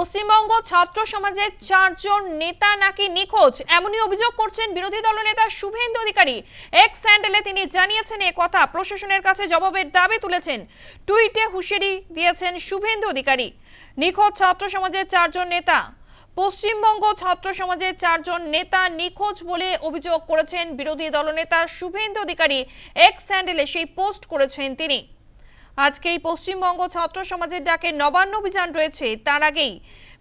পশ্চিমবঙ্গ ছাত্র সমাজের চারজন নেতা নাকি নিখোঁজ? এমনই অভিযোগ করছেন বিরোধী দলনেতা শুভেন্দু অধিকারী। এক স্যান্ডেলে তিনি জানিয়েছেন, এ কথা প্রশাসনের কাছে জবাবের দাবি তুলেছেন। টুইটে হুঁশিয়ারি দিয়েছেন শুভেন্দু অধিকারী। নিখোঁজ ছাত্র সমাজের চারজন নেতা। পশ্চিমবঙ্গ ছাত্র সমাজের চারজন নেতা নিখোঁজ বলে অভিযোগ করেছেন বিরোধী দলনেতা শুভেন্দু অধিকারী। এক স্যান্ডেলে সেই পোস্ট করেছেন তিনি। আজকে এই পশ্চিমবঙ্গ ছাত্র সমাজের ডাকে নবান্ন অভিযান রয়েছে। তার আগেই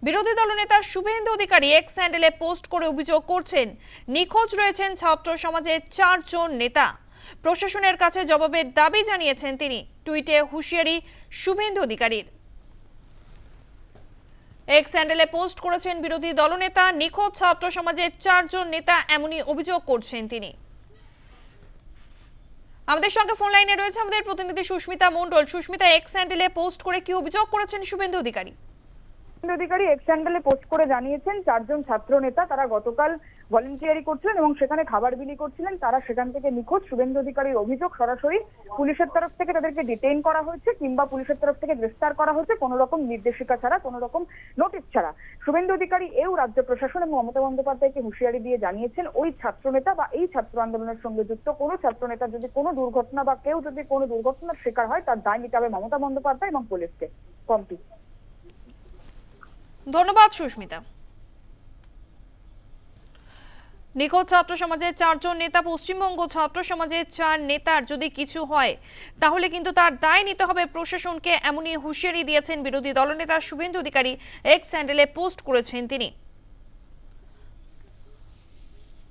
বিরোধী দলনেতা শুভেন্দু অধিকারী এক স্যান্ডেলে পোস্ট করে অভিযোগ করছেন, নিখোঁজ রয়েছেন ছাত্র সমাজের চারজন নেতা। প্রশাসনের কাছে জবাবের দাবি জানিয়েছেন তিনি। টুইটে হুঁশিয়ারি শুভেন্দু অধিকারীর। এক স্যান্ডেলে পোস্ট করেছেন বিরোধী দলনেতা, নিখোঁজ ছাত্র সমাজের চারজন নেতা এমনই অভিযোগ করছেন তিনি। আমাদের সঙ্গে ফোন লাইনে রয়েছে আমাদের প্রতিনিধি সুস্মিতা মন্ডল সুস্মিতা এক্স স্যান্ডেলে পোস্ট করে কি অভিযোগ করেছেন শুভেন্দু অধিকারী? অধিকারী এক স্যান্ডেলে পোস্ট করে জানিয়েছেন, চারজন ছাত্র নেতা তারা গতকাল ভলেন্টিয়ারি করছিলেন এবং সেখানে খাবার বিলি করছিলেন। তারা সেখান থেকে নিখোঁজ। শুভেন্দু অধিকারীর অভিযোগ সরাসরি পুলিশের তরফ থেকে তাদেরকে ডিটেইন করা হয়েছে কিংবা পুলিশের তরফ থেকে গ্রেফতার করা হয়েছে কোনো রকম নির্দেশিকা ছাড়া, কোনো রকম নোটিশ ছাড়া। শুভেন্দু অধিকারী এও রাজ্য প্রশাসন এবং মমতা বন্দ্যোপাধ্যায়কে হুঁশিয়ারি দিয়ে জানিয়েছেন, ওই ছাত্র নেতা বা এই ছাত্র আন্দোলনের সঙ্গে যুক্ত কোনো ছাত্র নেতা যদি কোনো দুর্ঘটনা বা কেউ যদি কোনো দুর্ঘটনার শিকার হয়, তার দায় নিতে হবে মমতা বন্দ্যোপাধ্যায় এবং পুলিশকে। কমটি ধন্যবাদ, সুস্মিতা। নিখোঁজ ছাত্র সমাজের চারজন নেতা, পশ্চিমবঙ্গ ছাত্র সমাজের চার নেতার যদি কিছু হয়, তাহলে কিন্তু তার দায় নিতে হবে প্রশাসনকে, এমনই হুঁশিয়ারি দিয়েছেন বিরোধী দলনেতা শুভেন্দু অধিকারী এক্স স্যান্ডেলে পোস্ট করেছেন তিনি।